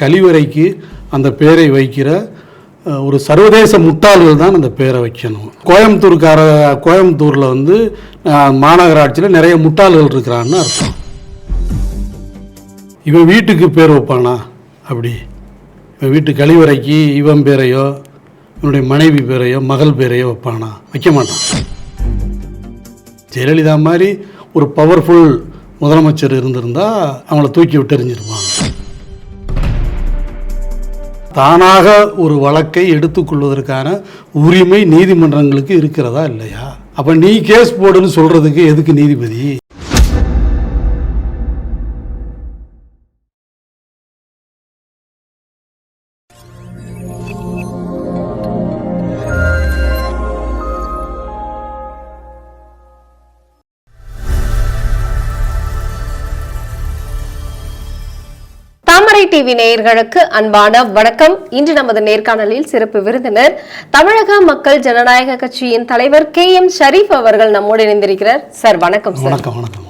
கழிவறைக்கு அந்த பேரை வைக்கிற ஒரு சர்வதேச முட்டாள்கள் தான் அந்த பேரை வைக்கணும். கோயம்புத்தூர்கார கோயம்புத்தூரில் வந்து மாநகராட்சியில் நிறைய முட்டாள்கள் இருக்கிறான்னு அர்த்தம். இவன் வீட்டுக்கு பேர் வைப்பானா? அப்படி. இவன் வீட்டு கழிவறைக்கு இவன் பேரையோ இவனுடைய மனைவி பேரையோ மகள் பேரையோ வைப்பானா? வைக்க மாட்டான். ஜெயலலிதா மாதிரி ஒரு பவர்ஃபுல் முதலமைச்சர் இருந்திருந்தா அவங்கள தூக்கி விட்டு எறிஞ்சிருப்பாங்க. தானாக ஒரு வழக்கை எடுத்துக்கொள்வதற்கான உரிமை நீதிமன்றங்களுக்கு இருக்கிறதா இல்லையா? அப்போ நீ கேஸ் போடுன்னு சொல்கிறதுக்கு எதுக்கு நீதிபதி? டிவி நேயர்களுக்கு அன்பான வணக்கம். இன்று நமது நேர்காணலில் சிறப்பு விருந்தினர் தமிழக மக்கள் ஜனநாயக கட்சியின் தலைவர் கே எம் ஷரீப் அவர்கள் நம்மோடு இணைந்திருக்கிறார். சார் வணக்கம் சார். வணக்கம் வணக்கம்.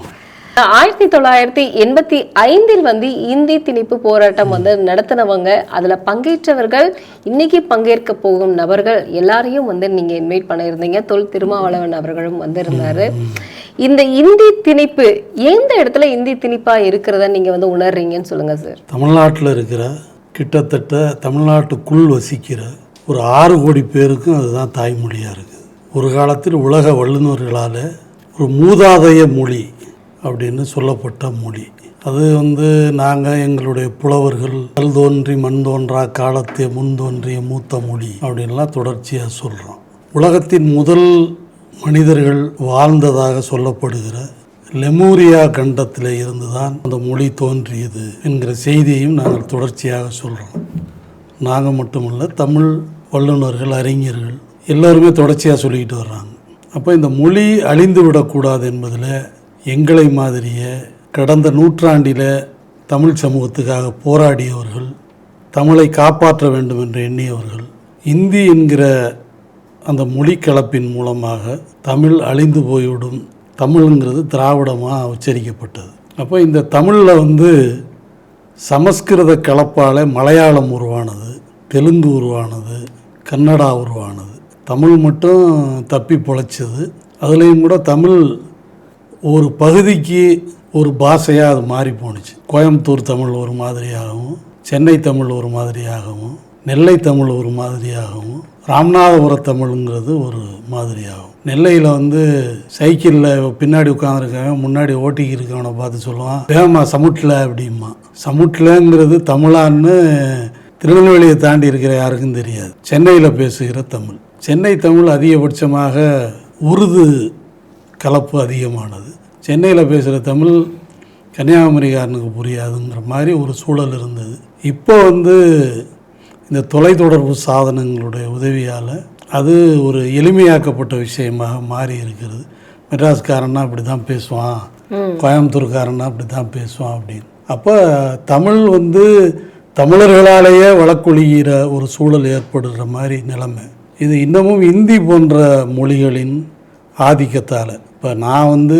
ஆயிரத்தி தொள்ளாயிரத்தி எண்பத்தி ஐந்தில் வந்து இந்தி திணிப்பு போராட்டம் வந்து நடத்தினவங்க அதுல பங்கேற்றவர்கள் இன்னைக்கு பங்கேற்க போகும் நபர்கள் எல்லாரையும் வந்து நீங்க இன்வைட் பண்ணியிருந்தீங்க. தொல் திருமாவளவன் அவர்களும் வந்திருந்தாரு. இந்த இந்தி திணிப்பு எந்த இடத்துல இந்தி திணிப்பாக இருக்கிறத நீங்கள் வந்து உணர்றீங்கன்னு சொல்லுங்கள் சார் தமிழ்நாட்டில் இருக்கிற கிட்டத்தட்ட தமிழ்நாட்டுக்குள் வசிக்கிற ஒரு ஆறு கோடி பேருக்கும் அதுதான் தாய்மொழியாக இருக்குது ஒரு காலத்தில் உலக வல்லுநர்களால் ஒரு மூதாதைய மொழி அப்படின்னு சொல்லப்பட்ட மொழி. அது வந்து நாங்கள் எங்களுடைய புலவர்கள் கல் தோன்றி மண் தோன்றா காலத்தை முன் தோன்றிய மூத்த மொழி அப்படின்லாம் தொடர்ச்சியாக சொல்கிறோம் உலகத்தின் முதல் மனிதர்கள் வாழ்ந்ததாக சொல்லப்படுகிற லெமூரியா கண்டத்தில் இருந்து தான் அந்த மொழி தோன்றியது என்கிற செய்தியையும் நாங்கள் தொடர்ச்சியாக சொல்கிறோம் நாங்கள் மட்டுமல்ல தமிழ் வல்லுநர்கள் அறிஞர்கள் எல்லோருமே தொடர்ச்சியாக சொல்லிக்கிட்டு வர்றாங்க. அப்போ இந்த மொழி அழிந்து விடக்கூடாது என்பதில் எங்களை மாதிரியே கடந்த நூற்றாண்டில் தமிழ் சமூகத்துக்காக போராடியவர்கள் தமிழை காப்பாற்ற வேண்டும் என்று எண்ணியவர்கள் இந்தி என்கிற அந்த மொழி கலப்பின் மூலமாக தமிழ் அழிந்து போய்விடும். தமிழ்ங்கிறது திராவிடமாக உச்சரிக்கப்பட்டது. அப்போ இந்த தமிழில் வந்து சமஸ்கிருத கலப்பால் மலையாளம் உருவானது தெலுங்கு உருவானது கன்னடா உருவானது. தமிழ் மட்டும் தப்பி பொழைச்சது. அதுலேயும் கூட தமிழ் ஒரு பகுதிக்கு ஒரு பாஷையாக அது மாறி போணுச்சு கோயம்புத்தூர் தமிழ் ஒரு மாதிரியாகவும் சென்னை தமிழ் ஒரு மாதிரியாகவும் நெல்லை தமிழ் ஒரு மாதிரியாகவும் ராமநாதபுர தமிழுங்கிறது ஒரு மாதிரியாகும் நெல்லையில் வந்து சைக்கிளில் பின்னாடி உட்காந்துருக்கவன் முன்னாடி ஓட்டிக்கு இருக்கவனை பார்த்து சொல்லுவான் வேமா சமுட்டில் அப்படிமா சமுட்டிலங்கிறது தமிழான்னு திருநெல்வேலியை தாண்டி இருக்கிற யாருக்கும் தெரியாது. சென்னையில் பேசுகிற தமிழ். சென்னை தமிழ் அதிகபட்சமாக உருது கலப்பு அதிகமானது. சென்னையில் பேசுகிற தமிழ் கன்னியாகுமரிக்காரனுக்கு புரியாதுங்கிற மாதிரி ஒரு சூழல் இருந்தது. இப்போ வந்து இந்த தொலைத்தொடர்பு சாதனங்களுடைய உதவியால் அது ஒரு எளிமையாக்கப்பட்ட விஷயமாக மாறி இருக்கிறது. மெட்ராஸ்காரன்னா அப்படி தான் பேசுவான் கோயம்புத்தூர்காரன்னா அப்படி தான் பேசுவான் அப்படின்னு. அப்போ தமிழ் வந்து தமிழர்களாலேயே வழக்கொழிகிற ஒரு சூழல் ஏற்படுற மாதிரி நிலைமை. இது இன்னமும் இந்தி போன்ற மொழிகளின் ஆதிக்கத்தால். இப்போ நான் வந்து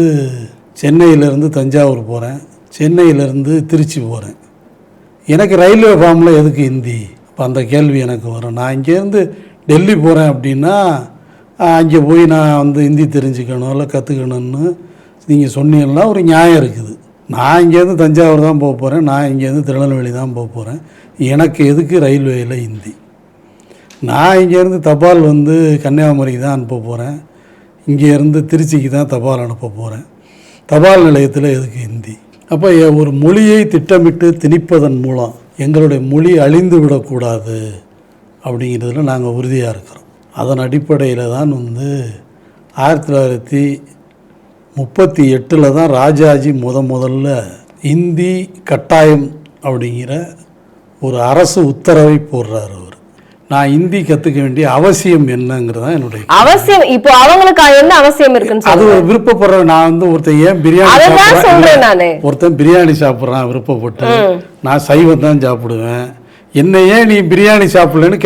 சென்னையிலேருந்து தஞ்சாவூர் போகிறேன் சென்னையிலேருந்து திருச்சி போகிறேன் எனக்கு ரயில்வே ஃபார்மில் எதுக்கு ஹிந்தி இப்போ அந்த கேள்வி எனக்கு வரும். நான் இங்கேருந்து டெல்லி போகிறேன் அப்படின்னா அங்கே போய் நான் வந்து ஹிந்தி தெரிஞ்சுக்கணும் இல்லை கற்றுக்கணும்னு நீங்கள் சொன்னீங்கன்னா ஒரு நியாயம் இருக்குது. நான் இங்கேருந்து தஞ்சாவூர் தான் போக போகிறேன் நான் இங்கேருந்து திருநெல்வேலி தான் போக போகிறேன் எனக்கு எதுக்கு ரயில்வேயில் ஹிந்தி நான் இங்கேருந்து தபால் வந்து கன்னியாகுமரிக்கு தான் அனுப்ப போகிறேன் இங்கேருந்து திருச்சிக்கு தான் தபால் அனுப்ப போகிறேன் தபால் நிலையத்தில் எதுக்கு ஹிந்தி அப்போ ஒரு மொழியை திட்டமிட்டு திணிப்பதன் மூலம் எங்களுடைய மொழி அழிந்து விடக்கூடாது அப்படிங்கிறதுல நாங்கள் உறுதியாக இருக்கிறோம். அதன் அடிப்படையில் தான் வந்து ஆயிரத்தி தொள்ளாயிரத்தி முப்பத்தி எட்டில் தான் ராஜாஜி முத முதல்ல இந்தி கட்டாயம் அப்படிங்கிற ஒரு அரசு உத்தரவை போடுறாரு நான் இந்தி கற்றுக்க வேண்டிய அவசியம் என்னங்கிறது தான் என்னுடைய அவசியம் இப்போ அவங்களுக்கு என்ன அவசியம் இருக்குன்னு அது சொல்லுங்க விருப்பப்படுற நான் வந்து ஒருத்தன் ஏன் பிரியாணி ஒருத்தன் பிரியாணி சாப்பிட்றான் விருப்பப்பட்டு. நான் சைவம் தான் சாப்பிடுவேன். என்ன ஏன் நீ பிரியாணி சாப்பிடலன்னு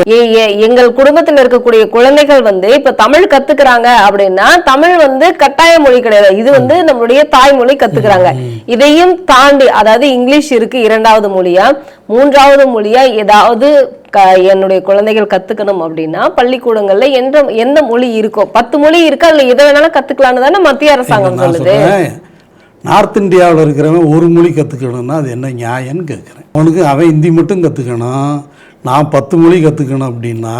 எங்கள் குடும்பத்துல இருக்கக்கூடிய குழந்தைகள் வந்து இப்ப தமிழ் கத்துக்கிறாங்க அப்படின்னா தமிழ் வந்து கட்டாய மொழி கிடையாது. இது வந்து நம்மளுடைய தாய்மொழி கத்துக்கிறாங்க. இதையும் தாண்டி அதாவது இங்கிலீஷ் இருக்கு இரண்டாவது மொழியா மூன்றாவது மொழியா ஏதாவது க- என்னுடைய குழந்தைகள் கத்துக்கணும் அப்படின்னா பள்ளிக்கூடங்கள்ல எந்த எந்த மொழி இருக்கோ பத்து மொழி இருக்கா இல்ல எதை வேணாலும் கத்துக்கலாம்னு தானே மத்திய அரசாங்கம் சொல்லுது? நார்த் இந்தியாவில் இருக்கிறவன் ஒரு மொழி கற்றுக்கணும்னா அது என்ன நியாயம்னு கேட்குறேன் அவனுக்கு அவன் ஹிந்தி மட்டும் கற்றுக்கணும் நான் பத்து மொழி கற்றுக்கணும் அப்படின்னா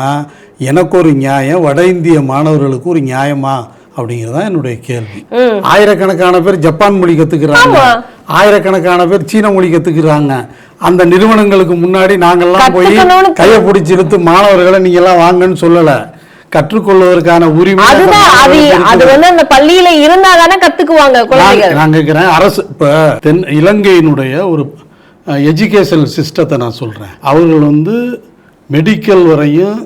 எனக்கு ஒரு நியாயம் வட இந்திய மாணவர்களுக்கு ஒரு நியாயமா? அப்படிங்கிறது என்னுடைய கேள்வி. ஆயிரக்கணக்கான பேர் ஜப்பான் மொழி கற்றுக்கிறாங்க ஆயிரக்கணக்கான பேர் சீன மொழி கற்றுக்கிறாங்க அந்த நிறுவனங்களுக்கு முன்னாடி நாங்கள்லாம் போய் கையை பிடிச்சி இழுத்து மாணவர்களை நீங்கள்லாம் வாங்கன்னு சொல்லலை. கற்றுக்கொள்வதற்கான உரிமை அதுதான். அது அது வந்து அந்த பள்ளியில இருந்தா தானே கத்துக்குவாங்க குழந்தைகள். நான் நான் கேட்குறேன் அரசு இப்போ தென் இலங்கையினுடைய ஒரு எஜுகேஷனல் சிஸ்டத்தை நான் சொல்கிறேன் அவர்கள் வந்து மெடிக்கல் வரையும்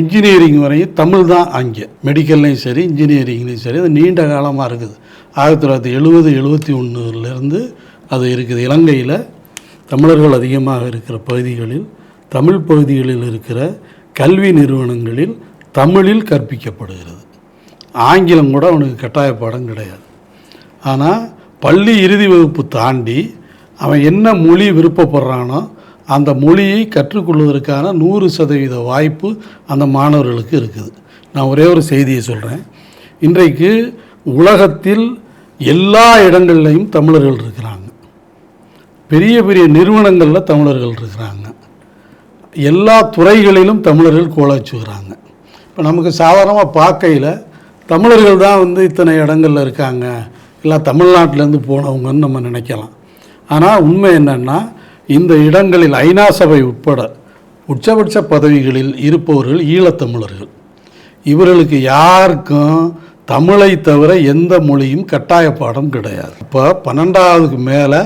இன்ஜினியரிங் வரையும் தமிழ் தான் அங்கே. மெடிக்கல்லையும் சரி இன்ஜினியரிங்லேயும் சரி அது நீண்ட காலமாக இருக்குது. ஆயிரத்தி தொள்ளாயிரத்தி எழுபது எழுபத்தி ஒன்றுலேருந்து அது இருக்குது. இலங்கையில் தமிழர்கள் அதிகமாக இருக்கிற பகுதிகளில் தமிழ் பகுதிகளில் இருக்கிற கல்வி நிறுவனங்களில் தமிழில் கற்பிக்கப்படுகிறது. ஆங்கிலம் கூட அவனுக்கு கட்டாய பாடம் கிடையாது. ஆனால் பள்ளி இறுதி வகுப்பு தாண்டி அவன் என்ன மொழி விருப்பப்படுறானோ அந்த மொழியை கற்றுக்கொள்வதற்கான நூறு சதவீத வாய்ப்பு அந்த மாணவர்களுக்கு இருக்குது. நான் ஒரே ஒரு செய்தியை சொல்கிறேன் இன்றைக்கு உலகத்தில் எல்லா இடங்கள்லையும் தமிழர்கள் இருக்கிறாங்க. பெரிய பெரிய நிறுவனங்களில் தமிழர்கள் இருக்கிறாங்க. எல்லா துறைகளிலும் தமிழர்கள் கோலாச்சுகிறாங்க இப்போ நமக்கு சாதாரணமாக பார்க்கையில் தமிழர்கள் தான் வந்து இத்தனை இடங்கள்ல இருக்காங்க. இல்லை தமிழ்நாட்டிலேருந்து போனவங்கன்னு நம்ம நினைக்கலாம். ஆனால் உண்மை என்னென்னா இந்த இடங்களில் ஐநா சபை உட்பட உச்சபட்ச பதவிகளில் இருப்பவர்கள் ஈழத்தமிழர்கள். இவர்களுக்கு யாருக்கும் தமிழை தவிர எந்த மொழியும் கட்டாய பாடம் கிடையாது. இப்போ பன்னெண்டாவதுக்கு மேலே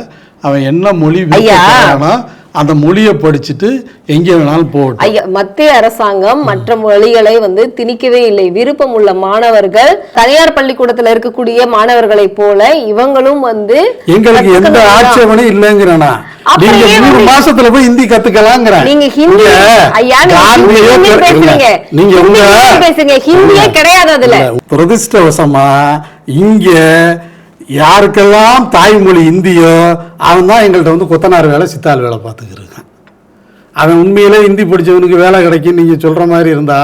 அவன் என்ன மொழி விருப்பப்படுறானோ அந்த மொழியை படிச்சுட்டு எங்கே வேணாலும் போகட்டும். ஐயா மத்திய அரசாங்கம் மற்ற மொழிகளை வந்து திணிக்கவே இல்லை. விருப்பம் உள்ள மாணவர்கள் தனியார் பள்ளிக்கூடத்துல இருக்கக்கூடிய மாணவர்களைப் போல இவங்களும் வந்து எங்களுக்கு எந்த. ஆட்சேபனையும் இல்லைங்கிறனா? மூணு மாசத்துல போய் ஹிந்தி கத்துக்கலாங்கிற நீங்க ஹிந்தி ஐயா நீங்க காந்தியை ஹிந்தி பெ- பேசுறீங்க? நீங்க ஹிந்தி உங்க பேசுங்க ஹிந்தியே கிடையாது அதுல. இல்ல, துரதிர்ஷ்டவசமா இங்க யாருக்கெல்லாம் தாய்மொழி இந்தியோ அவன் தான் எங்கள்கிட்ட வந்து கொத்தனார் வேலை சித்தாள் வேலை பார்த்துக்கிருக்கான். அவன் உண்மையிலே ஹிந்தி படிச்சவனுக்கு வேலை கிடைக்கும் நீங்க சொல்ற மாதிரி இருந்தா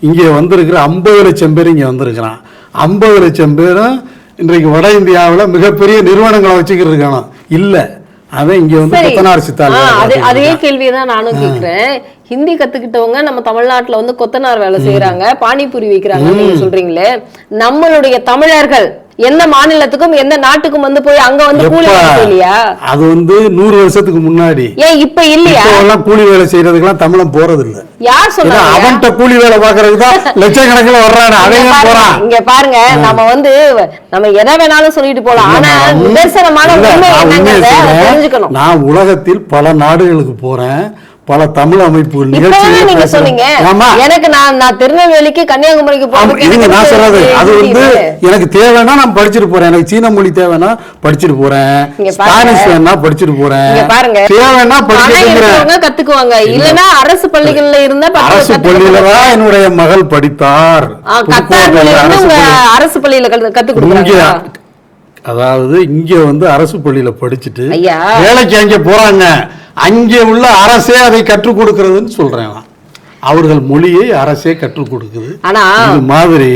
இங்கே வந்திருக்கிற ஐம்பது லட்சம் பேர் இங்க வந்திருக்கிறான். ஐம்பது லட்சம் பேரும் இன்றைக்கு வட இந்தியாவில் மிகப்பெரிய நிறுவனங்களை வச்சுக்கிட்டு இருக்கானோ இல்ல அவன் இங்க வந்து. கொத்தனார் சித்தாள் அது அதே. கேள்வியை தான் நானும் கேக்குறேன் ஹிந்தி கத்துக்கிட்டவங்க நம்ம தமிழ்நாட்டுல வந்து கொத்தனார் வேலை செய்யறாங்க பானிபூரி வைக்கிறாங்க நீங்க சொல்றீங்களே நம்மளுடைய தமிழர்கள் எந்த மாநிலத்துக்கும் எந்த நாட்டுக்கும் வந்து போய் அங்க வந்து கூலி? வேலை செய்யலையா? அது வந்து நூறு வருஷத்துக்கு முன்னாடி. ஏன் இப்ப இல்லையா? எல்லாம் கூலி வேலை செய்யறதுக்கெல்லாம் தமிழன் போறது இல்ல யார் சொன்னாங்க? அவன்கிட்ட கூலி வேலை பாக்குறதுக்கு தான் லட்சக்கணக்கில் ஏன் பாருங்க, போறான். இங்க பாருங்க நம்ம வந்து நம்ம எதை வேணாலும் சொல்லிட்டு போலாம் ஆனா நிதர்சனமான உண்மை என்னங்கறத. தெரிஞ்சுக்கணும். நான் உலகத்தில் பல நாடுகளுக்கு போறேன். பல தமிழ் அமைப்புகள் எனக்கு நான் நான் திருநெல்வேலிக்கு கன்னியாகுமரிக்கு எனக்கு நான் சொல்றது. அது வந்து எனக்கு தேவைன்னா நான் படிச்சுட்டு போறேன். எனக்கு சீன மொழி தேவைன்னா படிச்சுட்டு போறேன். ஸ்பானிஷ் வேணா படிச்சுட்டு போறேன். பாருங்க. தேவைன்னா படிச்சுட்டு கத்துக்குவாங்க. இல்லனா அரசு பள்ளிகள்ல இருந்தா அரசு பள்ளியில தான் என்னுடைய மகள் படித்தார். அரசு பள்ளியில கத்து- கொடுக்குறாங்க அதாவது இங்க வந்து அரசு பள்ளியில படிச்சுட்டு. வேலைக்கு அங்க போறாங்க. அங்கே உள்ள அரசே அதை கற்றுக் கொடுக்கிறதுன்னு சொல்றேன் நான். அவர்கள் மொழியை அரசே கற்றுக் கொடுக்குது ஆனா மாதிரி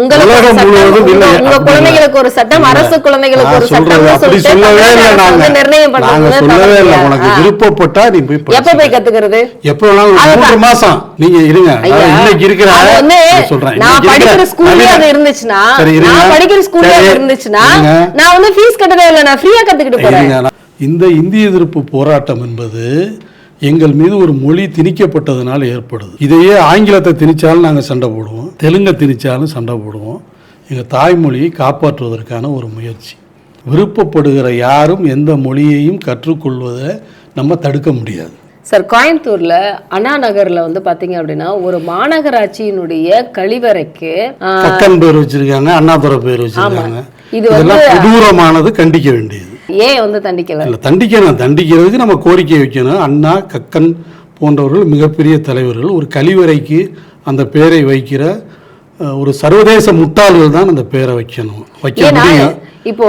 உலகம் சட்டம், முழுவதும் உங்க- குழந்தைகளுக்கு ஒரு சட்டம். அரசு குழந்தைகளுக்கு ஒரு சட்டம்னு அப்படி சொல்லவே இல்லை நாங்க நிர்ணயம் நாங்க சொல்லவே இல்லை உனக்கு? விருப்பப்பட்டா நீ போய் எப்ப. போய் கத்துக்கிறது எப்ப வேணாலும். மூன்று மாசம் நீங்க இருங்க இன்னைக்கு இருக்கிற சொல்றேன் நான் படிக்கிற ஸ்கூல்ல அது இருந்துச்சுன்னா. நான் படிக்கிற ஸ்கூல்ல இருந்துச்சுன்னா. நான் வந்து ஃபீஸ் கட்டவே இல்லை நான் ஃப்ரீயா கத்துக்கிட்டு போறேன் இந்த இந்திய எதிர்ப்பு போராட்டம் என்பது எங்கள் மீது ஒரு மொழி திணிக்கப்பட்டதுனால ஏற்படுது. இதையே ஆங்கிலத்தை திணிச்சாலும் நாங்கள் சண்டை போடுவோம் தெலுங்கை திணிச்சாலும் சண்டை போடுவோம். எங்கள் தாய்மொழியை காப்பாற்றுவதற்கான ஒரு முயற்சி. விருப்பப்படுகிற யாரும் எந்த மொழியையும் கற்றுக்கொள்வதை நம்ம தடுக்க முடியாது. சார் கோயம்புத்தூர்ல அண்ணா நகர்ல வந்து பாத்தீங்க அப்படின்னா ஒரு மாநகராட்சியினுடைய கழிவறைக்கு பேர் வச்சிருக்காங்க அண்ணாதுரை பேர் வச்சிருக்காங்க. இது இதெல்லாம் கொடூரமானது கண்டிக்க வேண்டியது. ஏன் வந்து தண்டிக்கல. இல்லை தண்டிக்கணும் தண்டிக்கிறதுக்கு நம்ம கோரிக்கை வைக்கணும். அண்ணா கக்கன் போன்றவர்கள் மிகப்பெரிய தலைவர்கள் ஒரு கழிவறைக்கு அந்த பேரை வைக்கிற ஒரு சர்வதேச முட்டாள்கள் தான் அந்த பேரை வைக்கணும். வைக்க முடியும். இப்போ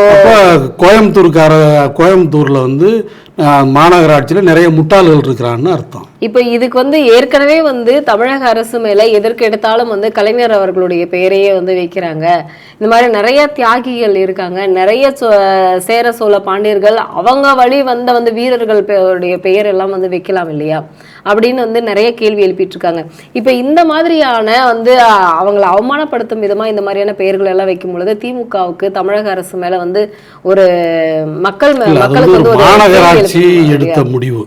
கோயம்புத்தூர்கார கோயம்புத்தூரில் வந்து மாநகராட்சியில் நிறைய முட்டாள்கள் இருக்கிறான்னு அர்த்தம். இப்போ இதுக்கு வந்து ஏற்கனவே வந்து தமிழக அரசு மேல எதற்கு எடுத்தாலும் வந்து கலைஞர் அவர்களுடைய பெயரையே வந்து வைக்கிறாங்க. இந்த மாதிரி நிறைய தியாகிகள் இருக்காங்க. நிறைய சேர சோழ பாண்டியர்கள் அவங்க வழி வந்த வந்து வீரர்கள் பெ- பெயர் எல்லாம் வந்து வைக்கலாம் இல்லையா? அப்படின்னு வந்து நிறைய கேள்வி எழுப்பிட்டு இருக்காங்க இப்போ இந்த மாதிரியான வந்து அவங்களை அவமானப்படுத்தும் விதமா இந்த மாதிரியான பெயர்கள் எல்லாம் வைக்கும் பொழுது திமுகவுக்கு தமிழக அரசு மேல வந்து ஒரு மக்கள் மக்களுக்கு வந்து ஒரு எடுத்த? முடிவு.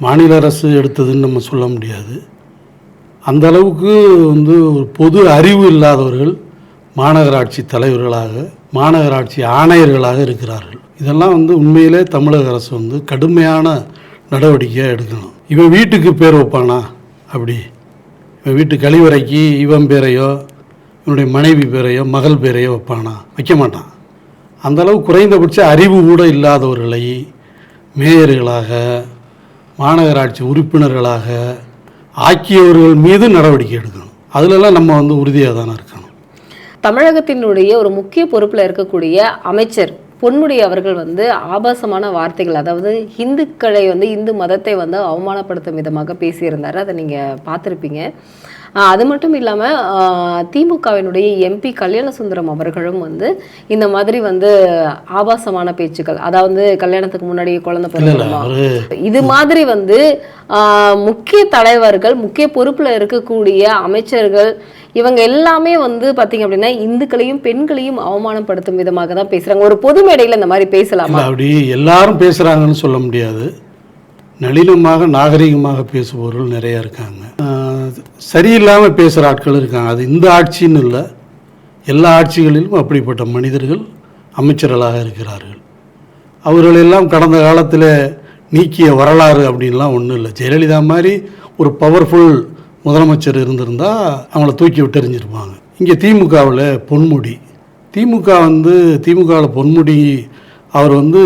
மாநில அரசு எடுத்ததுன்னு நம்ம சொல்ல முடியாது. அந்த அளவுக்கு வந்து ஒரு பொது அறிவு இல்லாதவர்கள் மாநகராட்சி தலைவர்களாக மாநகராட்சி ஆணையர்களாக இருக்கிறார்கள். இதெல்லாம் வந்து உண்மையிலே தமிழக அரசு வந்து கடுமையான நடவடிக்கையாக எடுக்கணும். இவன் வீட்டுக்கு பேர் வைப்பானா? அப்படி. இவன் வீட்டு கழிவறைக்கு இவன் பேரையோ இவனுடைய மனைவி பேரையோ மகள் பேரையோ வைப்பானா? வைக்க மாட்டான். அந்த அளவு குறைந்தபட்ச அறிவு கூட இல்லாதவர்களை மேயர்களாக மாநகராட்சி உறுப்பினர்களாக ஆக்கியவர்கள் மீது நடவடிக்கை எடுக்கணும். அதிலெல்லாம் நம்ம வந்து உறுதியாக தானே இருக்கணும். தமிழகத்தினுடைய ஒரு முக்கிய பொறுப்பில் இருக்கக்கூடிய அமைச்சர் பொன்முடி அவர்கள் வந்து ஆபாசமான வார்த்தைகள் அதாவது இந்துக்களை வந்து இந்து மதத்தை வந்து அவமானப்படுத்தும் விதமாக பேசியிருந்தார். அதை நீங்கள் பார்த்துருப்பீங்க. அது மட்டும் இல்லாம ஆஹ் திமுகவினுடைய எம்பி கல்யாணசுந்தரம் அவர்களும் வந்து இந்த மாதிரி வந்து ஆபாசமான பேச்சுக்கள் அதாவது கல்யாணத்துக்கு முன்னாடி குழந்தை அவரு இது மாதிரி வந்து முக்கிய தலைவர்கள் முக்கிய பொறுப்புல இருக்கக்கூடிய அமைச்சர்கள் இவங்க எல்லாமே வந்து பாத்தீங்க அப்படின்னா இந்துக்களையும் பெண்களையும் அவமானப்படுத்தும் விதமாக தான் பேசுறாங்க. ஒரு பொது மேடையில இந்த மாதிரி பேசலாமா? அப்படி எல்லாரும் பேசுகிறாங்கன்னு சொல்ல முடியாது. நளினமாக நாகரிகமாக பேசுபவர்கள் நிறைய இருக்காங்க. சரியில்லாமல் பேசுகிற ஆட்கள் இருக்காங்க. அது இந்த ஆட்சின்னு இல்லை. எல்லா ஆட்சிகளிலும் அப்படிப்பட்ட மனிதர்கள் அமைச்சர்களாக இருக்கிறார்கள். அவர்களெல்லாம் கடந்த காலத்தில் நீக்கிய வரலாறு அப்படின்லாம் ஒன்றும் இல்லை. ஜெயலலிதா மாதிரி ஒரு பவர்ஃபுல் முதலமைச்சர் இருந்திருந்தால் அவங்கள தூக்கி விட்டெறிஞ்சிருப்பாங்க இங்கே திமுகவில் பொன்முடி. திமுக வந்து திமுகவில் பொன்முடி அவர் வந்து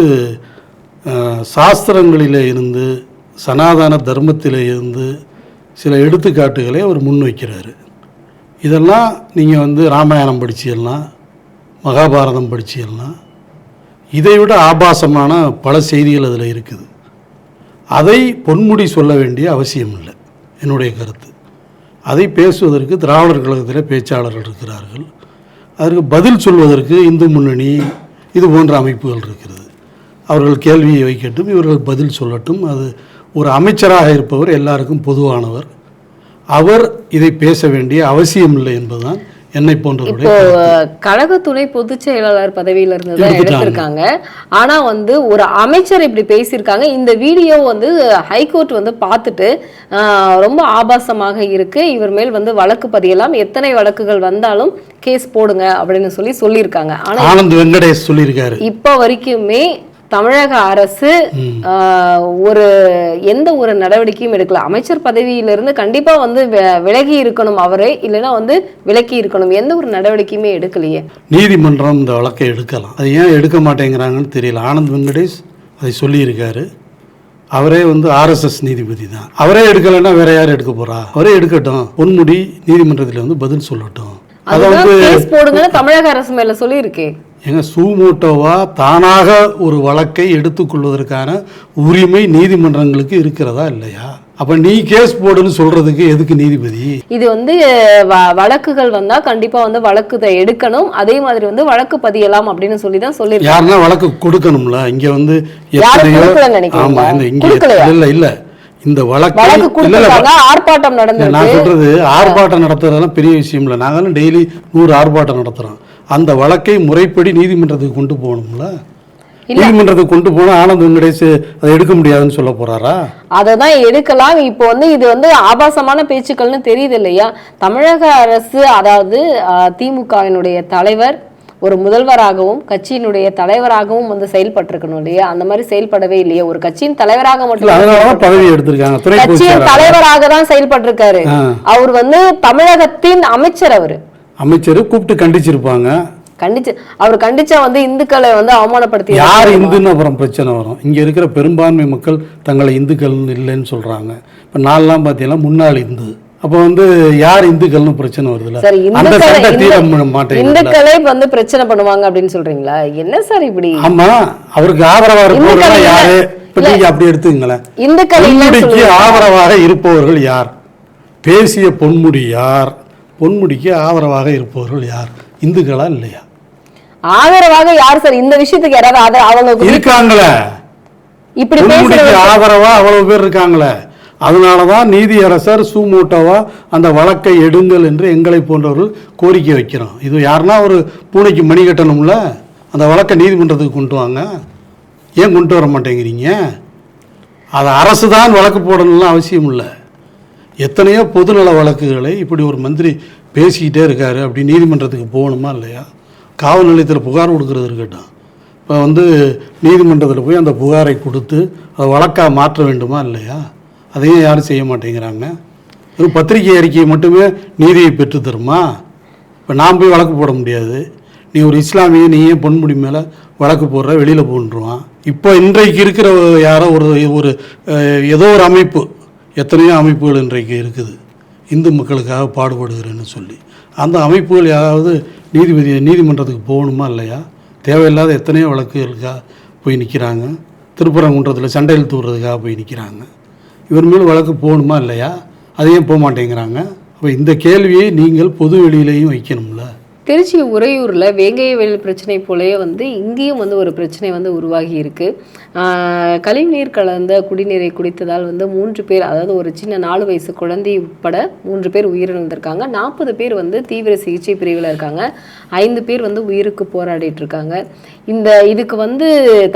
சாஸ்திரங்களில் இருந்து சனாதன தர்மத்தில் இருந்து சில எடுத்துக்காட்டுகளை அவர் முன்வைக்கிறாரு. இதெல்லாம் நீங்கள் வந்து ராமாயணம் படிச்சிடலாம் மகாபாரதம் படிச்சிடலாம். இதை விட ஆபாசமான பல செய்திகள் அதில் இருக்குது. அதை பொன்முடி சொல்ல வேண்டிய அவசியம் இல்லை என்னுடைய கருத்து. அதை பேசுவதற்கு திராவிடர் கழகத்தில் பேச்சாளர்கள் இருக்கிறார்கள். அதற்கு பதில் சொல்வதற்கு இந்து முன்னணி இது போன்ற அமைப்புகள் இருக்கிறது. அவர்கள் கேள்வியை வைக்கட்டும் இவர்கள் பதில் சொல்லட்டும் அது ஒரு அமைச்சராக இருப்பவர் எல்லாருக்கும் பொதுவானவர். அவர் இதை பேச வேண்டிய அவசியம் இல்லை என்பதுதான் என்னை போன்றவருடைய கழக துணை பொதுச் செயலாளர் பதவியில இருந்து தான். எடுத்திருக்காங்க. ஆனா வந்து ஒரு அமைச்சர் இப்படி பேசியிருக்காங்க. இந்த வீடியோ வந்து ஹைகோர்ட் வந்து பார்த்துட்டு ரொம்ப ஆபாசமாக இருக்கு. இவர் மேல் வந்து வழக்கு பதியலாம். எத்தனை வழக்குகள் வந்தாலும் கேஸ் போடுங்க அப்படின்னு சொல்லி சொல்லியிருக்காங்க. ஆனா ஆனந்த் வெங்கடேஷ் சொல்லியிருக்காரு. இப்ப வரைக்குமே தமிழக அரசு ஒரு எந்த ஒரு நடவடிக்கையும் எடுக்கல. அமைச்சர் பதவியிலிருந்து கண்டிப்பா வந்து விலகி இருக்கணும் அவரே இல்லைன்னா வந்து விலக்கி இருக்கணும். எந்த ஒரு நடவடிக்கையுமே எடுக்கலையே. நீதிமன்றம் இந்த வழக்கை எடுக்கலாம். அது ஏன் எடுக்க மாட்டேங்கிறாங்கன்னு தெரியல. ஆனந்த் வெங்கடேஷ் அதை சொல்லியிருக்காரு. அவரே வந்து ஆர்எஸ்எஸ் நீதிபதி தான். அவரே எடுக்கலைன்னா வேற யார் எடுக்க போறா? அவரே எடுக்கட்டும். பொன்முடி நீதிமன்றத்தில் வந்து பதில் சொல்லட்டும். அதை வந்து தமிழக அரசு மேல சொல்லியிருக்கே. எங்க சூமோட்டோவா தானாக ஒரு வழக்கை எடுத்துக்கொள்வதற்கான உரிமை நீதிமன்றங்களுக்கு இருக்கிறதா இல்லையா? அப்ப நீ கேஸ் போடுன்னு சொல்றதுக்கு எதுக்கு நீதிபதி? இது வந்து வழக்குகள் வந்தா கண்டிப்பா வந்து வழக்கு எடுக்கணும். அதே மாதிரி வந்து வழக்கு பதியலாம் அப்படின்னு சொல்லி தான் சொல்லியிருக்காங்க யாருன்னா வழக்கு கொடுக்கணும்ல? இங்க வந்து? ஆமா இந்த இங்க? இல்ல இல்ல இந்த வழக்கு ஆர்ப்பாட்டம் நடந்தது நான் சொல்றது ஆர்ப்பாட்டம் நடத்துறதெல்லாம் பெரிய விஷயம் இல்லை நாங்களும் டெய்லி நூறு ஆர்ப்பாட்டம் நடத்துறோம். அந்த வழக்கை முறைப்படி நீதிமன்றத்துக்கு கொண்டு போகணும்ல? நீதிமன்றத்துக்கு கொண்டு போனா ஆனந்த் வெங்கடேஷ் அதை எடுக்க முடியாதுன்னு சொல்ல போறாரா? அதை தான் எடுக்கலாம். இப்போ வந்து இது வந்து ஆபாசமான பேச்சுக்கள்னு தெரியுது இல்லையா? தமிழக அரசு அதாவது திமுகவினுடைய தலைவர் ஒரு முதல்வராகவும் கட்சியினுடைய தலைவராகவும் வந்து செயல்பட்டிருக்கணும் இல்லையா? அந்த மாதிரி செயல்படவே இல்லையா? ஒரு கட்சியின் தலைவராக மட்டும் பதவி எடுத்திருக்காங்க. கட்சியின் தலைவராக தான் செயல்பட்டிருக்காரு. அவர் வந்து தமிழகத்தின் அமைச்சர் அவரு. அமைச்சர் கூப்பிட்டு கண்டிச்சிருப்பாங்க. கண்டிச்சு அவர் கண்டிச்சா வந்து இந்துக்களை வந்து அவமானப்படுத்தி யார் இந்துன்னு அப்புறம் பிரச்சனை வரும். இங்க இருக்கிற பெரும்பான்மை மக்கள் தங்களை இந்துக்கள் இல்லைன்னு சொல்றாங்க. இப்ப நான்லாம் பார்த்தீங்கன்னா முன்னாள் இந்து. அப்போ வந்து யார் இந்துக்கள்னு பிரச்சனை வருதுல்ல? சரி அந்த இந்துக்களை சண்டை தீர மாட்டேங்குது இந்துக்களே வந்து பிரச்சனை பண்ணுவாங்க அப்படின்னு சொல்றீங்களா? என்ன சார் இப்படி? ஆமா அவருக்கு ஆதரவா இருப்பவர்கள் யாரு. இப்ப நீங்க அப்படி எடுத்துங்களேன் இந்துக்கள். ஆதரவாக இருப்பவர்கள் யார்? பேசிய பொன்முடி யார்? பொன்முடிக்கு ஆதரவாக இருப்பவர்கள் யார்? இந்துக்களா இல்லையா? ஆதரவாக யார் சார்? இந்த விஷயத்துக்கு யாராவது ஆதரவு அவங்க இருக்காங்களே. இப்படி பொன்முடிக்கு ஆதரவா அவ்வளவு பேர் இருக்காங்களே. அதனாலதான் நீதியரசர் சுமூட்டவா அந்த வழக்கை எடுங்கள் என்று எங்களை போன்றவர்கள் கோரிக்கை வைக்கிறோம். இது யாருன்னா ஒரு பூனைக்கு மணி கட்டணும்ல? அந்த வழக்கை நீதிமன்றத்துக்கு கொண்டு வாங்க. ஏன் கொண்டு வர மாட்டேங்கிறீங்க? அது அரசு தான் வழக்கு போடணும்னு அவசியம் இல்லை. எத்தனையோ பொதுநல வழக்குகளை இப்படி ஒரு மந்திரி பேசிக்கிட்டே இருக்காரு. அப்படி நீதிமன்றத்துக்கு போகணுமா இல்லையா? காவல் நிலையத்தில் புகார் கொடுக்கறது இருக்கட்டும். இப்போ வந்து நீதிமன்றத்தில் போய் அந்த புகாரை கொடுத்து அதை வழக்காக மாற்ற வேண்டுமா இல்லையா? அதையும் யாரும் செய்ய மாட்டேங்கிறாங்க. வெறும் பத்திரிகை அறிக்கையை மட்டுமே நீதியை பெற்று தருமா? இப்போ நான் போய் வழக்கு போட முடியாது. நீ ஒரு இஸ்லாமிய நீ ஏன் பொன்முடி மேலே வழக்கு போடுற? வெளியில் போன்றுவான். இப்போ இன்றைக்கு இருக்கிற யாரோ ஒரு ஒரு ஏதோ ஒரு அமைப்பு எத்தனையோ அமைப்புகள் இன்றைக்கு இருக்குது. இந்து மக்களுக்காக பாடுபடுகிறேன்னு சொல்லி. அந்த அமைப்புகள் யாராவது நீதிபதி நீதிமன்றத்துக்கு போகணுமா இல்லையா? தேவையில்லாத எத்தனையோ வழக்குகளுக்காக போய் நிற்கிறாங்க திருப்பரங்குன்றத்தில் சண்டையில் தூர்றதுக்காக போய் நிற்கிறாங்க இவர் மேல் வழக்கு போகணுமா இல்லையா? அதையும் போக மாட்டேங்கிறாங்க அப்போ இந்த கேள்வியை நீங்கள் பொது வெளியிலையும் வைக்கணும்ல? திருச்சி உறையூரில் வேங்கைய வயல் பிரச்சனை போலயே வந்து இங்கேயும் வந்து ஒரு பிரச்சனை வந்து உருவாகி இருக்குது கழிவுநீர் கலந்த குடிநீரை குடித்ததால் வந்து மூன்று பேர் அதாவது ஒரு சின்ன நாலு வயசு குழந்தை உட்பட மூன்று பேர் உயிரிழந்திருக்காங்க. நாற்பது பேர் வந்து தீவிர சிகிச்சை பிரிவில் இருக்காங்க. ஐந்து பேர் வந்து உயிருக்கு போராடிட்டு இருக்காங்க. இந்த இதுக்கு வந்து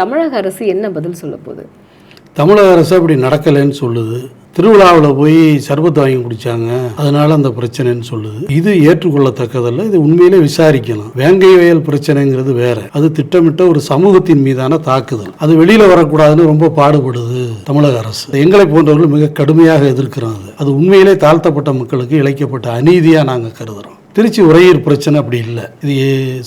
தமிழக அரசு என்ன பதில் சொல்ல போகுது? தமிழக அரசு அப்படி நடக்கலைன்னு சொல்லுது. திருவிழாவில் போய் சர்பத் வாங்கி குடிச்சாங்க. அதனால அந்த பிரச்சனைன்னு சொல்லுது. இது ஏற்றுக்கொள்ளத்தக்கதல்ல. இது உண்மையிலே விசாரிக்கணும் வேங்கை வயல் பிரச்சனைங்கிறது வேற. அது திட்டமிட்ட ஒரு சமூகத்தின் மீதான தாக்குதல். அது வெளியில வரக்கூடாதுன்னு ரொம்ப பாடுபடுது தமிழக அரசு. எங்களை போன்றவர்கள் மிக கடுமையாக எதிர்க்கிறோம் அது உண்மையிலே தாழ்த்தப்பட்ட மக்களுக்கு இழைக்கப்பட்ட அநீதியா நாங்கள் கருதுறோம். திருச்சி உறையூர் பிரச்சனை அப்படி இல்லை. இது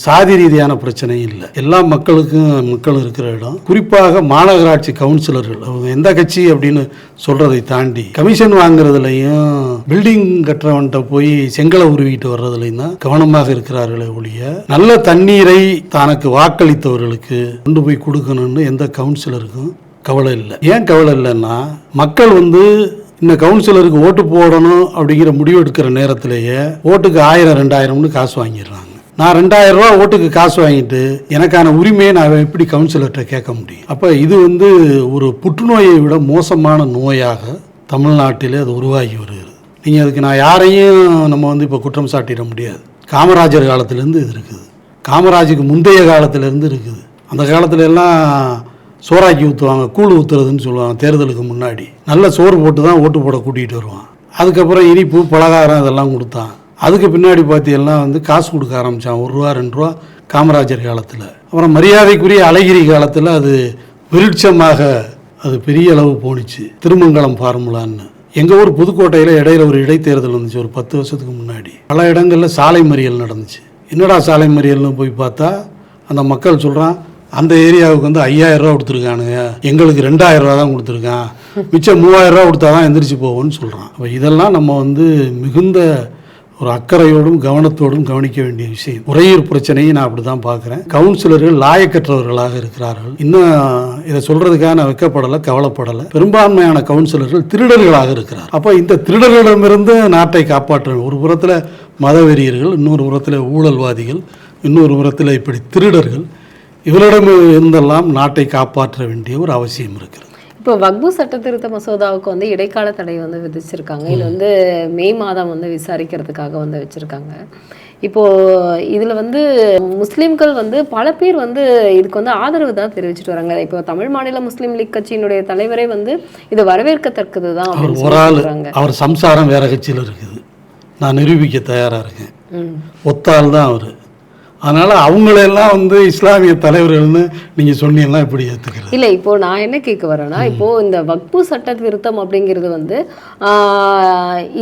சாதி ரீதியான பிரச்சனையும் இல்லை. எல்லா மக்களுக்கும் மக்கள் இருக்கிற இடம். குறிப்பாக மாநகராட்சி கவுன்சிலர்கள் அவங்க எந்த கட்சி அப்படின்னு சொல்றதை தாண்டி கமிஷன் வாங்குறதுலையும் பில்டிங் கட்டுறவன்ட்ட போய் செங்கலை உருவிட்டு வர்றதுலையும் தான் கவனமாக இருக்கிறார்களே ஒழிய நல்ல தண்ணீரை தனக்கு வாக்களித்தவர்களுக்கு கொண்டு போய் கொடுக்கணும்னு எந்த கவுன்சிலருக்கும் கவலை இல்லை. ஏன் கவலை இல்லைன்னா மக்கள் வந்து இந்த கவுன்சிலருக்கு ஓட்டு போடணும் அப்படிங்கிற முடிவு எடுக்கிற நேரத்திலேயே ஓட்டுக்கு ஆயிரம் ரெண்டாயிரம்னு காசு வாங்கிடுறாங்க. நான் ரெண்டாயிரம் ரூபா ஓட்டுக்கு காசு வாங்கிட்டு எனக்கான உரிமையை நான் எப்படி கவுன்சிலர்கிட்ட கேட்க முடியும்? அப்போ இது வந்து ஒரு புற்றுநோயை விட மோசமான நோயாக தமிழ்நாட்டிலே அது உருவாகி வருகிறது. நீங்கள் அதுக்கு நான் யாரையும் நம்ம வந்து இப்போ குற்றம் சாட்டிட முடியாது. காமராஜர் காலத்திலேருந்து இது இருக்குது. காமராஜுக்கு முந்தைய காலத்திலேருந்து இருக்குது. அந்த காலத்துல எல்லாம் சோறாக்கி ஊற்றுவாங்க கூழ் ஊற்றுறதுன்னு சொல்லுவாங்க தேர்தலுக்கு முன்னாடி. நல்ல சோறு போட்டு தான் ஓட்டு போட கூட்டிகிட்டு வருவான். அதுக்கப்புறம் இனிப்பு பலகாரம் இதெல்லாம் கொடுத்தான். அதுக்கு பின்னாடி பார்த்தீங்கன்னா வந்து காசு கொடுக்க ஆரம்பித்தான் ஒரு ரூபா ரெண்டு ரூபா காமராஜர் காலத்தில். அப்புறம் மரியாதைக்குரிய அழகிரி காலத்தில் அது விருட்சமாக அது பெரிய அளவு போணுச்சு. திருமங்கலம் ஃபார்முலான்னு. எங்கள் ஊர் புதுக்கோட்டையில் இடையில ஒரு இடைத்தேர்தல் வந்துச்சு ஒரு பத்து வருஷத்துக்கு முன்னாடி. பல இடங்களில் சாலை மறியல் நடந்துச்சு. என்னடா சாலை மறியல்னு போய் பார்த்தா அந்த மக்கள் சொல்கிறான் அந்த ஏரியாவுக்கு வந்து ஐயாயிரம் ரூபா கொடுத்துருக்கானுங்க. எங்களுக்கு ரெண்டாயிரம் ரூபா தான் கொடுத்துருக்கான். மிச்சம் மூவாயிரம் ரூபா கொடுத்தா தான் எந்திரிச்சு போவோம்னு சொல்கிறான் அப்போ இதெல்லாம் நம்ம வந்து மிகுந்த ஒரு அக்கறையோடும் கவனத்தோடும் கவனிக்க வேண்டிய விஷயம். உறையூர் பிரச்சனையை நான் அப்படி தான் பார்க்குறேன். கவுன்சிலர்கள் லாயக்கற்றவர்களாக இருக்கிறார்கள். இன்னும் இதை சொல்கிறதுக்காக நான் வெக்கப்படலை கவலைப்படலை. பெரும்பான்மையான கவுன்சிலர்கள் திருடர்களாக இருக்கிறார் அப்போ இந்த திருடர்களிடமிருந்து நாட்டை காப்பாற்ற ஒரு புறத்தில் மதவெறியர்கள் இன்னொரு புறத்தில் ஊழல்வாதிகள் இன்னொரு புறத்தில் இப்படி திருடர்கள். இவரிடம் இருந்தெல்லாம் நாட்டை காப்பாற்ற வேண்டிய ஒரு அவசியம் இருக்கிறது. இப்போ வக்பு சட்ட திருத்த மசோதாவுக்கு வந்து இடைக்கால தடை வந்து விதிச்சிருக்காங்க. இது வந்து மே மாதம் வந்து விசாரிக்கிறதுக்காக வந்து வச்சிருக்காங்க. இப்போ இதுல வந்து முஸ்லிம்கள் வந்து பல பேர் வந்து இதுக்கு வந்து ஆதரவு தான் தெரிவிச்சிட்டு வராங்க. இப்போ தமிழ் மாநில முஸ்லீம் லீக் கட்சியினுடைய தலைவரே வந்து இது வரவேற்கத்தக்கது தான் ஒரு ஆள் அவர் சம்சாரம் வேற கட்சியில் இருக்குது. நான் நிரூபிக்க தயாராக இருக்கேன். ம். ஒத்தாள் தான் அவர். அதனால அவங்களெல்லாம் வந்து இஸ்லாமிய தலைவர்கள்னு நீங்க சொன்னீங்கன்னா எப்படி ஏத்துக்கிறது? இல்ல இப்போ நான் என்ன கேட்க வரேன்னா இப்போ இந்த வக்பு சட்ட திருத்தம் அப்படிங்கிறது வந்து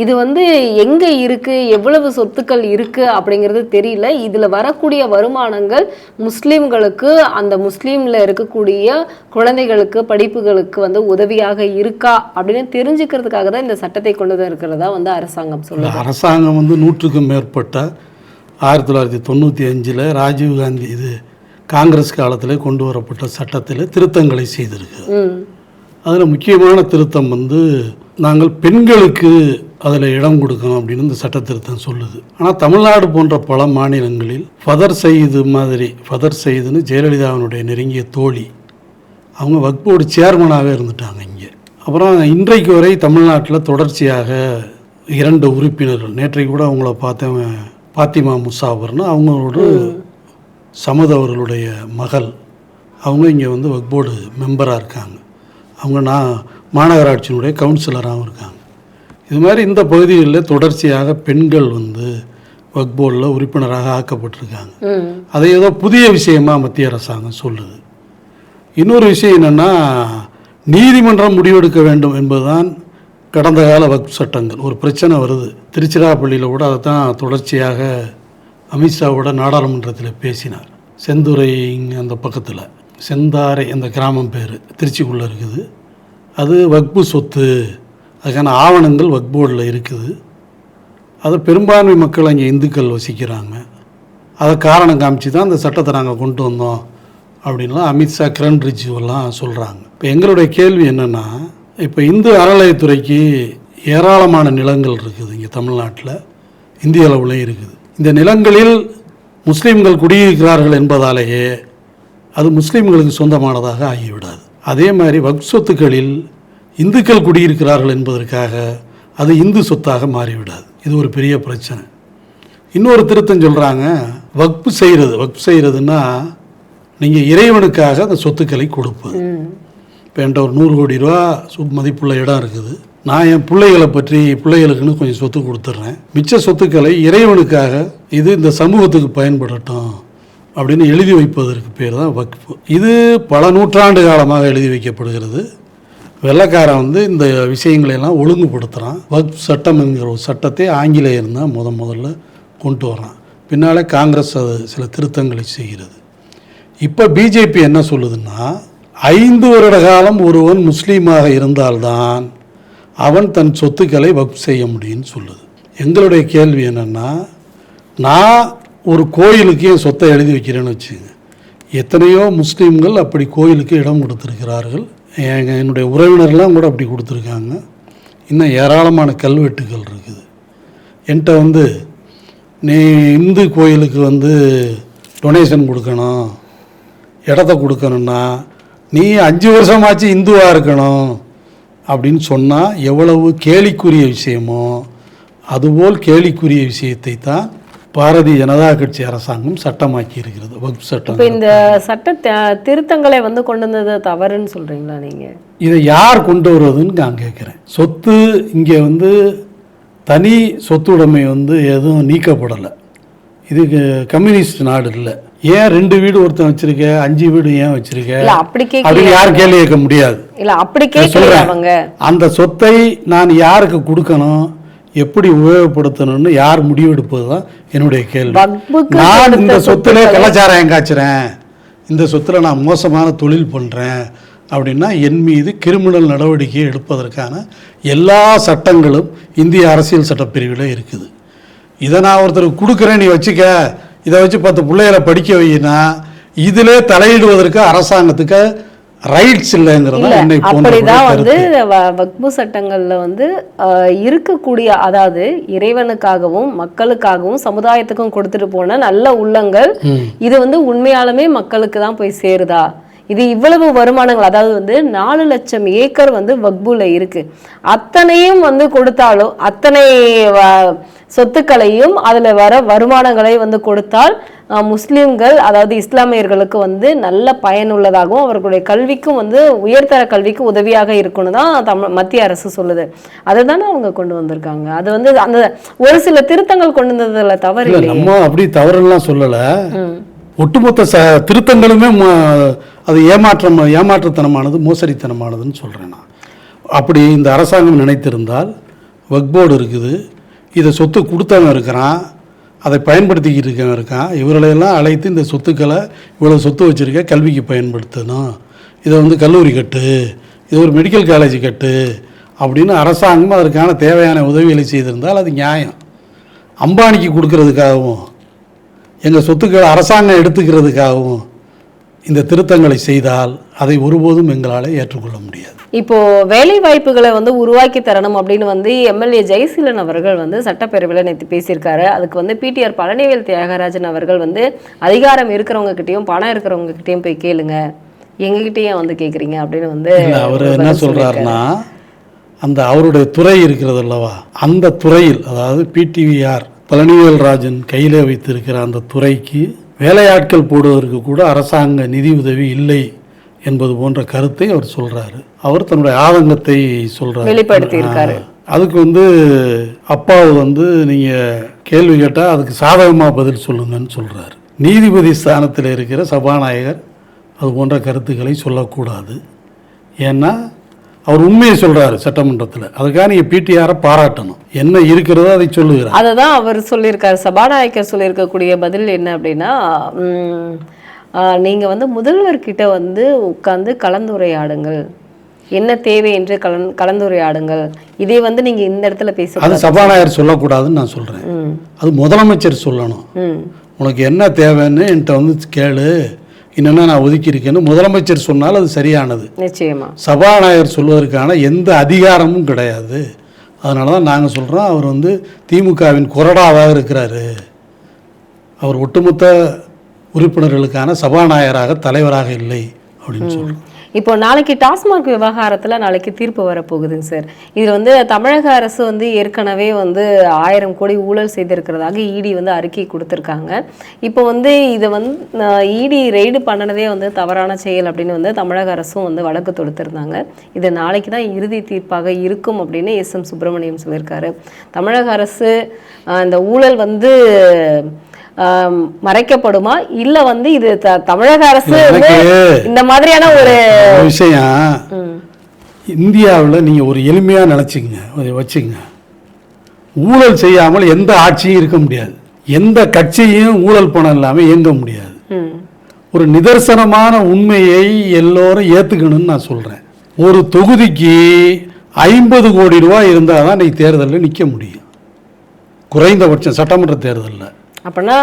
இது வந்து எங்க இருக்கு எவ்வளவு சொத்துக்கள் இருக்கு அப்படிங்கிறது தெரியல. இதுல வரக்கூடிய வருமானங்கள் முஸ்லிம்களுக்கு அந்த முஸ்லீம்ல இருக்கக்கூடிய குழந்தைகளுக்கு படிப்புகளுக்கு வந்து உதவியாக இருக்கா அப்படின்னு தெரிஞ்சுக்கிறதுக்காக தான் இந்த சட்டத்தை கொண்டு வந்து இருக்கிறதா வந்து அரசாங்கம் சொல்லுது. அரசாங்கம் வந்து நூற்றுக்கும் மேற்பட்ட ஆயிரத்தி தொள்ளாயிரத்தி தொண்ணூற்றி அஞ்சில் ராஜீவ்காந்தி இது காங்கிரஸ் காலத்தில் கொண்டு வரப்பட்ட சட்டத்தில் திருத்தங்களை செய்திருக்கு அதில் முக்கியமான திருத்தம் வந்து நாங்கள் பெண்களுக்கு அதில் இடம் கொடுக்கணும் அப்படின்னு இந்த சட்ட திருத்தம் சொல்லுது. ஆனால் தமிழ்நாடு போன்ற பல மாநிலங்களில் ஃபதர் சயீது மாதிரி ஃபதர் சயீதுன்னு ஜெயலலிதாவினுடைய நெருங்கிய தோழி அவங்க வக்போர்டு சேர்மனாகவே இருந்துட்டாங்க இங்கே. அப்புறம் இன்றைக்கு வரை தமிழ்நாட்டில் தொடர்ச்சியாக இரண்டு உறுப்பினர்கள் நேற்றைக்கு கூட அவங்கள பார்த்தேன் பாத்திமா முசாவர்னு அவங்களோட சமத் அவர்களுடைய மகள். அவங்க இங்கே வந்து வக்போர்டு மெம்பராக இருக்காங்க. அவங்க நான் மாநகராட்சியினுடைய கவுன்சிலராகவும் இருக்காங்க. இது மாதிரி இந்த பகுதிகளில் தொடர்ச்சியாக பெண்கள் வந்து வக்போர்டில் உறுப்பினராக ஆக்கப்பட்டிருக்காங்க. அதை ஏதோ புதிய விஷயமா மத்திய அரசாங்கம் சொல்லுது. இன்னொரு விஷயம் என்னென்னா நீதிமன்றம் முடிவெடுக்க வேண்டும் என்பதுதான் கடந்த கால வக்ஃப் சட்டங்கள் ஒரு பிரச்சனை வருது. திருச்சிராப்பள்ளியில் கூட அதை தான் தொடர்ச்சியாக அமித்ஷாவோட நாடாளுமன்றத்தில் பேசினார். செந்துரை அந்த பக்கத்தில் செந்தாரை அந்த கிராமம் பேர் திருச்சிக்குள்ளே இருக்குது. அது வக்பு சொத்து அதுக்கான ஆவணங்கள் வக்போர்டில் இருக்குது. அது பெரும்பான்மை மக்கள் அங்கே இந்துக்கள் வசிக்கிறாங்க. அதை காரணம் காமிச்சு தான் அந்த சட்டத்தை நாங்கள் கொண்டு வந்தோம் அப்படின்லாம் அமித்ஷா கிரண் ரிஜிவெல்லாம் சொல்கிறாங்க இப்போ எங்களுடைய கேள்வி என்னென்னா இப்போ இந்து அறநிலையத்துறைக்கு ஏராளமான நிலங்கள் இருக்குது இங்கே தமிழ்நாட்டில். இந்திய அளவுலேயும் இருக்குது. இந்த நிலங்களில் முஸ்லீம்கள் குடியிருக்கிறார்கள் என்பதாலேயே அது முஸ்லீம்களுக்கு சொந்தமானதாக ஆகிவிடாது. அதே மாதிரி வக் சொத்துக்களில் இந்துக்கள் குடியிருக்கிறார்கள் என்பதற்காக அது இந்து சொத்தாக மாறிவிடாது. இது ஒரு பெரிய பிரச்சனை. இன்னொரு திருத்தம் சொல்கிறாங்க வக்பு செய்கிறது வக்ஃப் செய்கிறதுன்னா நீங்கள் இறைவனுக்காக அந்த சொத்துக்களை கொடுப்பது. இப்போ என்கிட்ட ஒரு நூறு கோடி ரூபா சு மதிப்புள்ள இடம் இருக்குது. நான் என் பிள்ளைகளை பற்றி பிள்ளைகளுக்குன்னு கொஞ்சம் சொத்து கொடுத்துட்றேன். மிச்ச சொத்துக்களை இறைவனுக்காக இது இந்த சமூகத்துக்கு பயன்படட்டும் அப்படின்னு எழுதி வைப்பதற்கு பேர் தான் வக்ஃபு. இது பல நூற்றாண்டு காலமாக எழுதி வைக்கப்படுகிறது. வெள்ளைக்காரன் வந்து இந்த விஷயங்களை எல்லாம் ஒழுங்குபடுத்துகிறான் வக்ஃப் சட்டம் என்கிற ஒரு சட்டத்தை ஆங்கிலேயர் தான் முத முதல்ல கொண்டு வரான் பின்னாலே காங்கிரஸ் அது சில திருத்தங்களை செய்கிறது. இப்போ பிஜேபி என்ன சொல்லுதுன்னா ஐந்து வருட காலம் ஒருவன் முஸ்லீமாக இருந்தால்தான் அவன் தன் சொத்துக்களை வக்ஃப் செய்ய முடியும்னு சொல்லுது. எங்களுடைய கேள்வி என்னென்னா நான் ஒரு கோயிலுக்கு என் சொத்தை எழுதி வைக்கிறேன்னு வச்சுங்க எத்தனையோ முஸ்லீம்கள் அப்படி கோயிலுக்கு இடம் கொடுத்துருக்கிறார்கள். எங்கள் என்னுடைய உறவினர்லாம் கூட அப்படி கொடுத்துருக்காங்க. இன்னும் ஏராளமான கல்வெட்டுகள் இருக்குது. என்கிட்ட வந்து நீ இந்து கோயிலுக்கு வந்து டொனேஷன் கொடுக்கணும். இடத்த கொடுக்கணும்னா நீ அஞ்சு வருஷமாச்சு இந்துவாக இருக்கணும் அப்படின்னு சொன்னால் எவ்வளவு கேலிக்குரிய விஷயமோ அதுபோல் கேலிக்குரிய விஷயத்தை தான் பாரதிய ஜனதா கட்சி அரசாங்கம் சட்டமாக்கி இருக்கிறது வக்ஃப் சட்டம். இப்போ இந்த சட்ட திருத்தங்களை வந்து கொண்டு வந்தது தவறுன்னு சொல்றீங்களா நீங்க? இதை யார் கொண்டு வருவதுன்னு நான் கேட்குறேன் சொத்து இங்கே வந்து தனி சொத்துடைமை வந்து எதுவும் நீக்கப்படலை. இதுக்கு கம்யூனிஸ்ட் நாடு இல்லை. ஏன் ரெண்டு வீடு ஒருத்தன் வச்சிருக்க? அஞ்சு வீடு ஏன் வச்சிருக்க? இல்ல அப்படி கேட்கல. அப்படின்னு யாரும் கேள்வி கேட்க முடியாது. இல்ல அப்படி நான் கேட்கல சொல்றேன். அவங்க. அந்த சொத்தை நான் யாருக்கு கொடுக்கணும்? எப்படி உபயோகப்படுத்தணும்னு யார் முடிவெடுப்பது தான் என்னுடைய கேள்வி. நான் இந்த சொத்துல கலாச்சாரம் காய்ச்சுறேன். இந்த சொத்துல நான் மோசமான தொழில் பண்றேன். அப்படின்னா என் மீது கிரிமினல் நடவடிக்கை எடுப்பதற்கான எல்லா சட்டங்களும் இந்திய அரசியல் சட்டப்பிரிவில் இருக்குது. இதை நான் ஒருத்தருக்கு கொடுக்குறேன் நீ வச்சுக்க. இதை வச்சு பத்து பிள்ளைகளை படிக்க வையினா இதிலே தலையிடுவதற்கு அரசாங்கத்துக்கு ரைட்ஸ் இல்லைங்கிறத அப்படிதான் வந்து வக்பு சட்டங்கள்ல வந்து இருக்கக்கூடிய அதாவது இறைவனுக்காகவும் மக்களுக்காகவும் சமுதாயத்துக்கும் கொடுத்துட்டு போன நல்ல உள்ளங்கள் இது வந்து உண்மையாலுமே மக்களுக்கு தான் போய் சேருதா? இது இவ்வளவு வருமானங்கள் அதாவது வந்து நாலு லட்சம் ஏக்கர் வந்து வக்புல இருக்கு. அத்தனையும் வந்து கொடுத்தாலும் அத்தனை சொத்துக்களையும் அதுல வர வருமானங்களை வந்து கொடுத்தால் முஸ்லிம்கள் அதாவது இஸ்லாமியர்களுக்கு வந்து நல்ல பயனுள்ளதாகவும் அவர்களுடைய கல்விக்கும் வந்து உயர்தர கல்விக்கு உதவியாக இருக்குன்னு தான் தமிழ் மத்திய அரசு சொல்லுது. அதை தானே அவங்க கொண்டு வந்திருக்காங்க. அது வந்து அந்த ஒரு சில திருத்தங்கள் கொண்டு வந்ததுல தவறு இல்லை நம்ம அப்படி தவறுலாம் சொல்லலை. ஒட்டுமொத்த ச திருத்தங்களுமே அது ஏமாற்றம் ஏமாற்றுத்தனமானது மோசடித்தனமானதுன்னு சொல்கிறேன் நான். அப்படி இந்த அரசாங்கம் நினைத்திருந்தால் வக்போர்டு இருக்குது இதை சொத்து கொடுத்தவன் இருக்கிறான் அதை பயன்படுத்திக்கிட்டு இருக்கவன் இருக்கான் இவர்களையெல்லாம் அழைத்து இந்த சொத்துக்களை இவ்வளோ சொத்து வச்சுருக்க கல்விக்கு பயன்படுத்தணும். இதை வந்து கல்லூரி கட்டு இது ஒரு மெடிக்கல் காலேஜ் கட்டு அப்படின்னு அரசாங்கம் அதற்கான தேவையான உதவிகளை செய்திருந்தால் அது நியாயம். அம்பானிக்கு கொடுக்கறதுக்காகவும் எங்கள் சொத்துக்களை அரசாங்கம் எடுத்துக்கிறதுக்காகவும் இந்த திருத்தங்களை செய்தால் அதை ஒருபோதும் எங்களால் ஏற்றுக்கொள்ள முடியாது. இப்போ வேலை வாய்ப்புகளை வந்து உருவாக்கி தரணும் அப்படின்னு வந்து எம்எல்ஏ ஜெயசீலன் அவர்கள் வந்து சட்டப்பேரவையில் நேற்று பேசியிருக்காரு. அதுக்கு வந்து பிடிஆர் பழனிவேல் தியாகராஜன் அவர்கள் வந்து அதிகாரம் இருக்கிறவங்க கிட்டயும் பணம் இருக்கிறவங்க கிட்டயும் போய் கேளுங்க. எங்ககிட்டயும் வந்து கேக்குறீங்க அப்படின்னு வந்து அவர் என்ன சொல்கிறாருன்னா அந்த அவருடைய துறை இருக்கிறது அல்லவா? அந்த துறையில் அதாவது பிடிவிஆர் பழனிவேல் ராஜன் கையில் வைத்திருக்கிற அந்த துறைக்கு வேலையாட்கள் போடுவதற்கு கூட அரசாங்க நிதி உதவி இல்லை என்பது போன்ற கருத்தை அவர் சொல்றாரு அவர் தன்னுடைய ஆதங்கத்தை வெளிப்படுத்தியிருக்காரு. ஆ. அதுக்கு வந்து அப்பாவு வந்து நீங்க கேள்வி கேட்டால் அதுக்கு சாதகமாக பதில் சொல்லுங்கன்னு சொல்றாரு நீதிபதி ஸ்தானத்தில் இருக்கிற சபாநாயகர் அது போன்ற கருத்துக்களை சொல்லக்கூடாது ஏன்னா அவர் உண்மையை சொல்றாரு சட்டமன்றத்தில். அதுக்காக நீங்கள் பிடிஆரை பாராட்டணும். என்ன இருக்கிறதோ அதை சொல்லுகிறார். அதை தான் அவர் சொல்லியிருக்காரு. சபாநாயகர் சொல்லியிருக்கக்கூடிய பதில் என்ன அப்படின்னா ம், ஆ, நீங்க வந்து முதல்வர்கிட்ட வந்து உட்கார்ந்து கலந்துரையாடுங்கள். என்ன தேவை என்று கலந் கலந்துரையாடுங்கள். இதை வந்து நீங்க இந்த இடத்துல பேச அது சபாநாயகர் சொல்லக்கூடாதுன்னு நான் சொல்கிறேன் ம். அது முதலமைச்சர் சொல்லணும். உனக்கு என்ன தேவைன்னு என்கிட்ட வந்து கேளு. என்னென்ன நான் ஒதுக்கியிருக்கேன்னு முதலமைச்சர் சொன்னால் அது சரியானது. நிச்சயமா. சபாநாயகர் சொல்வதற்கான எந்த அதிகாரமும் கிடையாது. அதனால தான் நாங்கள் சொல்கிறோம் அவர் வந்து திமுகவின் கொறடாவாக இருக்கிறாரு. அவர் ஒட்டுமொத்த உறுப்பினர்களுக்கான சபாநாயகராக தலைவராக இல்லை அப்படின்னு சொல்கிறோம் இப்போ நாளைக்கு டாஸ்மாக் விவகாரத்தில் நாளைக்கு தீர்ப்பு வரப்போகுதுங்க சார். இது வந்து தமிழக அரசு வந்து ஏற்கனவே வந்து ஆயிரம் கோடி ஊழல் செய்திருக்கிறதாக இடி வந்து அறிக்கை கொடுத்துருக்காங்க. இப்போ வந்து இதை வந்து இடி ரெய்டு பண்ணினதே வந்து தவறான செயல் அப்படின்னு வந்து தமிழக அரசும் வந்து வழக்கு தொடுத்திருந்தாங்க. இது நாளைக்கு தான் இறுதி தீர்ப்பாக இருக்கும் அப்படின்னு எஸ் எம் சுப்பிரமணியம் சொல்லியிருக்காரு. தமிழக அரசு இந்த ஊழல் வந்து மறைக்கப்படுமா? இல்ல வந்து இது தமிழக அரசு இந்த மாதிரியான ஒரு விஷயம். இந்தியாவில் நீங்கள் ஒரு எளிமையாக நினச்சிங்க அதை வச்சுங்க ஊழல் செய்யாமல் எந்த ஆட்சியும் இருக்க முடியாது. எந்த கட்சியும் ஊழல் பணம் இல்லாமல் இயங்க முடியாது. ஒரு நிதர்சனமான உண்மையை எல்லோரும் ஏற்றுக்கணும்னு நான் சொல்கிறேன் ஒரு தொகுதிக்கு ஐம்பது கோடி ரூபாய் இருந்தால் தான் இன்னைக்கு தேர்தலில் நிற்க முடியும். குறைந்தபட்சம் சட்டமன்ற தேர்தலில். அப்பனா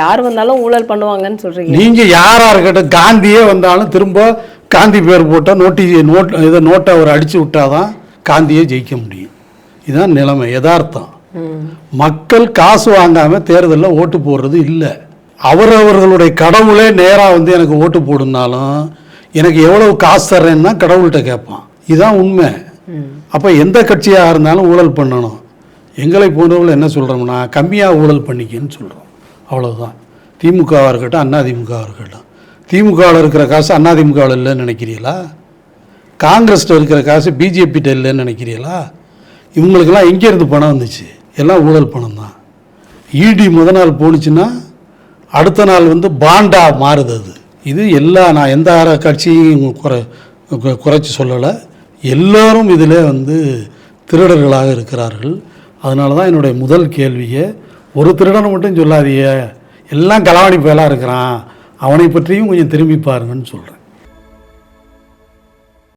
யார் வந்தாலும் ஊழல் பண்ணுவாங்கன்னு சொல்றீங்க. நீங்கள் யாராக இருக்கட்டும் காந்தியே வந்தாலும் திரும்ப காந்தி பேர் போட்டால் நோட்டி நோட் இதை நோட்டை அவர் அடித்து விட்டாதான் காந்தியே ஜெயிக்க முடியும். இதுதான் நிலைமை யதார்த்தம். மக்கள் காசு வாங்காமல் தேர்தலில் ஓட்டு போடுறது இல்லை. அவரவர்களுடைய கடவுளே நேராக வந்து எனக்கு ஓட்டு போடுனாலும் எனக்கு எவ்வளவு காசு தர்றேன்னு கடவுள்கிட்ட கேட்பான். இதுதான் உண்மை. அப்போ எந்த கட்சியாக இருந்தாலும் ஊழல் பண்ணணும். எங்களை போன்றவர்கள் என்ன சொல்கிறோம்னா கம்மியாக ஊழல் பண்ணிக்கன்னு சொல்கிறோம் அவ்வளோதான் திமுகவாக இருக்கட்டும் அண்ணா திமுகவாக இருக்கட்டும். திமுகவில் இருக்கிற காசு அண்ணா திமுகவில் இல்லைன்னு நினைக்கிறீங்களா காங்கிரஸில் இருக்கிற காசு பிஜேபிட்ட இல்லைன்னு நினைக்கிறீங்களா இவங்களுக்கெல்லாம் எங்கேருந்து பணம் வந்துச்சு? எல்லாம் ஊழல் பணம் தான். இடி முத நாள் போணுச்சுன்னா அடுத்த நாள் வந்து பாண்டா மாறுது அது. இது எல்லா நான் எந்த அர- கட்சியும் குறை குறைச்சி சொல்லலை. எல்லோரும் இதில் வந்து திருடர்களாக இருக்கிறார்கள். அதனால தான் என்னுடைய முதல் கேள்வியை ஒரு திருடனை மட்டும் சொல்லாதியே எல்லாம் களவாணி பயலாக இருக்கிறான். அவனை பற்றியும் கொஞ்சம் திரும்பி பாருங்கன்னு சொல்கிறேன்